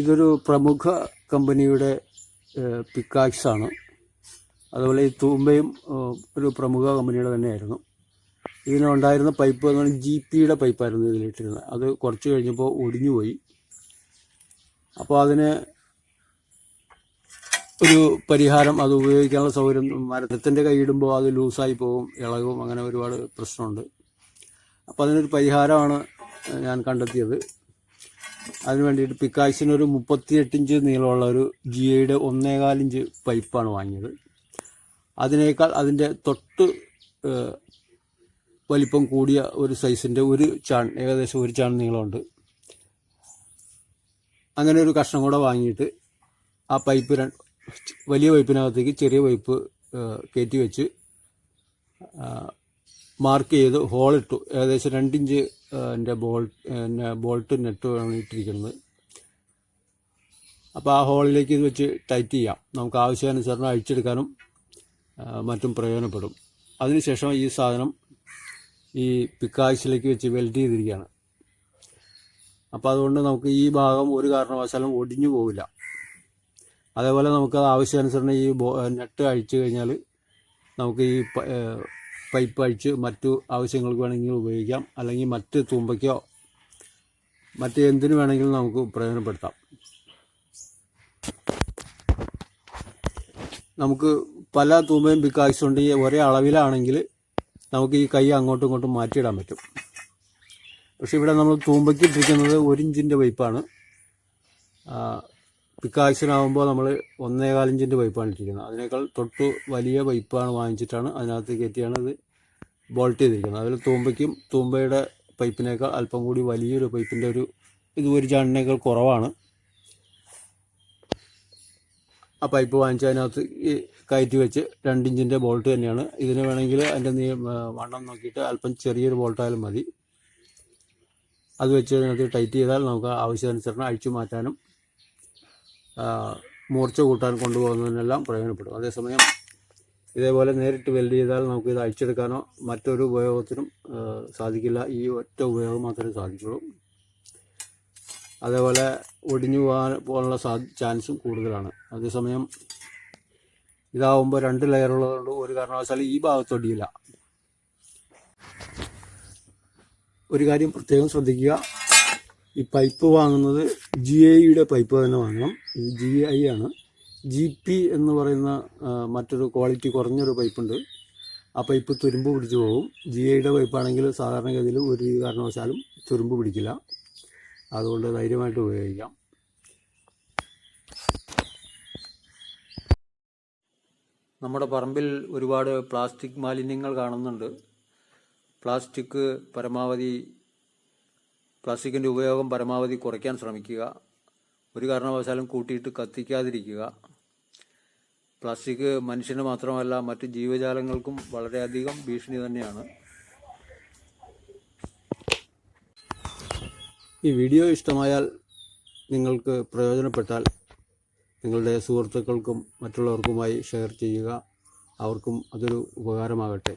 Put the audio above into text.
ഇതൊരു പ്രമുഖ കമ്പനിയുടെ പിക്കാക്സ് ആണ് അതുപോലെ ഈ തൂമ്പയും ഒരു പ്രമുഖ കമ്പനിയുടെ തന്നെയായിരുന്നു. ഇതിനുണ്ടായിരുന്ന പൈപ്പ് എന്ന് പറഞ്ഞാൽ ജി പിയുടെ പൈപ്പായിരുന്നു ഇതിലിട്ടിരുന്നത്. അത് കുറച്ച് കഴിഞ്ഞപ്പോൾ ഒടിഞ്ഞു പോയി. അപ്പോൾ അതിന് ഒരു പരിഹാരം അത് ഉപയോഗിക്കാനുള്ള സൗകര്യം മരത്തിന്റെ കൈയിടുമ്പോൾ അത് ലൂസായി പോകും ഇളകും അങ്ങനെ ഒരുപാട് പ്രശ്നമുണ്ട്. അപ്പോൾ അതിനൊരു പരിഹാരമാണ് ഞാൻ കണ്ടെത്തിയത്. അതിന് വേണ്ടിയിട്ട് പിക്കാക്സിന് ഒരു മുപ്പത്തിയെട്ട് ഇഞ്ച് നീളമുള്ള ഒരു ജി ഐയുടെ ഒന്നേകാലിഞ്ച് പൈപ്പാണ് വാങ്ങിയത്. അതിനേക്കാൾ അതിന്റെ തൊട്ട് വലിപ്പം കൂടിയ ഒരു സൈസിന്റെ ഒരു ചാൺ ഏകദേശം ഒരു ചാൺ നീളമുണ്ട്. അങ്ങനെ ഒരു കഷ്ണം കൂടെ വാങ്ങിയിട്ട് ആ പൈപ്പ് വലിയ പൈപ്പിനകത്തേക്ക് ചെറിയ പൈപ്പ് കയറ്റി വെച്ച് മാർക്ക് ചെയ്ത് ഹോളിട്ടു. ഏകദേശം രണ്ടിഞ്ച് എന്റെ ബോൾട്ട് ബോൾട്ട് നെറ്റ് ആണ് ഇട്ടിരിക്കുന്നത് അപ്പോൾ ആ ഹോളിലേക്ക് ഇത് വെച്ച് ടൈറ്റ് ചെയ്യാം. നമുക്ക് ആവശ്യാനുസരണം അഴിച്ചെടുക്കാനും മറ്റും പ്രയോജനപ്പെടും. അതിനുശേഷം ഈ സാധനം ഈ പിക്കാഴ്ചയിലേക്ക് വെച്ച് വെൽഡ് ചെയ്തിരിക്കുകയാണ്. അപ്പോൾ അതുകൊണ്ട് നമുക്ക് ഈ ഭാഗം ഒരു കാരണവശാലും ഒടിഞ്ഞു പോവില്ല. അതേപോലെ നമുക്ക് ആവശ്യാനുസരണം ഈ നെറ്റ് അഴിച്ചു കഴിഞ്ഞാൽ നമുക്ക് ഈ പൈപ്പ് അഴിച്ച് മറ്റു ആവശ്യങ്ങൾക്ക് വേണമെങ്കിൽ ഉപയോഗിക്കാം. അല്ലെങ്കിൽ മറ്റ് തൂമ്പയ്ക്കോ മറ്റ് എന്തിനു വേണമെങ്കിലും നമുക്ക് പ്രയോജനപ്പെടുത്താം. നമുക്ക് പല തൂമ്പയും ഈ ഒരേ അളവിലാണെങ്കിൽ നമുക്ക് ഈ കൈ അങ്ങോട്ടും ഇങ്ങോട്ടും മാറ്റിയിടാൻ പറ്റും. പക്ഷേ ഇവിടെ നമ്മൾ തൂമ്പയ്ക്ക് ഇട്ടിരിക്കുന്നത് ഒരു ഇഞ്ചിന്റെ പൈപ്പാണ്. പിക്കാക്സിനാകുമ്പോൾ നമ്മൾ ഒന്നേകാൽ ഇഞ്ചിന്റെ പൈപ്പാണ് ഇട്ടിരിക്കുന്നത്. അതിനേക്കാൾ തൊട്ട് വലിയ പൈപ്പാണ് വാങ്ങിച്ചിട്ടാണ് അതിനകത്ത് കയറ്റിയാണ് ഇത് ബോൾട്ട് ചെയ്തിരിക്കുന്നത്. അതിൽ തൂമ്പയ്ക്കും തൂമ്പയുടെ പൈപ്പിനേക്കാൾ അല്പം കൂടി വലിയൊരു പൈപ്പിന്റെ ഒരു ഇത് ഒരു ചാണിനേക്കാൾ കുറവാണ്. ആ പൈപ്പ് വാങ്ങിച്ച് അതിനകത്ത് ഈ കയറ്റി വെച്ച് രണ്ടിഞ്ചിന്റെ ബോൾട്ട് തന്നെയാണ്. ഇതിന് വേണമെങ്കിൽ അതിന്റെ നീ വണ്ണം നോക്കിയിട്ട് അല്പം ചെറിയൊരു ബോൾട്ടായാലും മതി. അത് വെച്ച് അതിനകത്ത് ടൈറ്റ് ചെയ്താൽ നമുക്ക് ആവശ്യാനുസരണം അഴിച്ചു മാറ്റാനും മൂർച്ച കൂട്ടാൻ കൊണ്ടുപോകുന്നതിനെല്ലാം പ്രയോജനപ്പെടും. അതേസമയം ഇതേപോലെ നേരിട്ട് വെൽഡ് ചെയ്താൽ നമുക്ക് ഇത് അഴിച്ചെടുക്കാനോ മറ്റൊരു ഉപയോഗത്തിനും സാധിക്കില്ല. ഈ ഒറ്റ ഉപയോഗം മാത്രമേ സാധിക്കുള്ളൂ. അതേപോലെ ഒടിഞ്ഞു പോകാൻ പോകാനുള്ള സാ ചാൻസും കൂടുതലാണ്. അതേസമയം ഇതാവുമ്പോൾ രണ്ട് ലെയർ ഉള്ളതുകൊണ്ട് ഒരു കാരണവശാലും ഈ ഭാഗത്ത് ഒടിയില്ല. ഒരു കാര്യം പ്രത്യേകം ശ്രദ്ധിക്കുക. ഈ പൈപ്പ് വാങ്ങുന്നത് ജി ഐയുടെ പൈപ്പ് തന്നെ വാങ്ങണം. ഇത് ജി ഐ ആണ്. ജി പി എന്ന് പറയുന്ന മറ്റൊരു ക്വാളിറ്റി കുറഞ്ഞൊരു പൈപ്പുണ്ട്. ആ പൈപ്പ് തുരുമ്പ് പിടിച്ചു പോകും. ജി ഐയുടെ പൈപ്പാണെങ്കിൽ സാധാരണഗതിയിൽ ഒരു കാരണവശാലും തുരുമ്പ് പിടിക്കില്ല. അതുകൊണ്ട് ധൈര്യമായിട്ട് ഉപയോഗിക്കാം. നമ്മുടെ പറമ്പിൽ ഒരുപാട് പ്ലാസ്റ്റിക് മാലിന്യങ്ങൾ കാണുന്നുണ്ട്. പ്ലാസ്റ്റിക് പരമാവധി പ്ലാസ്റ്റിക്കിന്റെ ഉപയോഗം പരമാവധി കുറയ്ക്കാൻ ശ്രമിക്കുക. ഒരു കാരണവശാലും കൂട്ടിയിട്ട് കത്തിക്കാതിരിക്കുക. പ്ലാസ്റ്റിക് മനുഷ്യന് മാത്രമല്ല മറ്റ് ജീവജാലങ്ങൾക്കും വളരെയധികം ഭീഷണി തന്നെയാണ്. ഈ വീഡിയോ ഇഷ്ടമായാൽ നിങ്ങൾക്ക് പ്രയോജനപ്പെട്ടാൽ നിങ്ങളുടെ സുഹൃത്തുക്കൾക്കും മറ്റുള്ളവർക്കുമായി ഷെയർ ചെയ്യുക. അവർക്കും അതൊരു ഉപകാരമാകട്ടെ.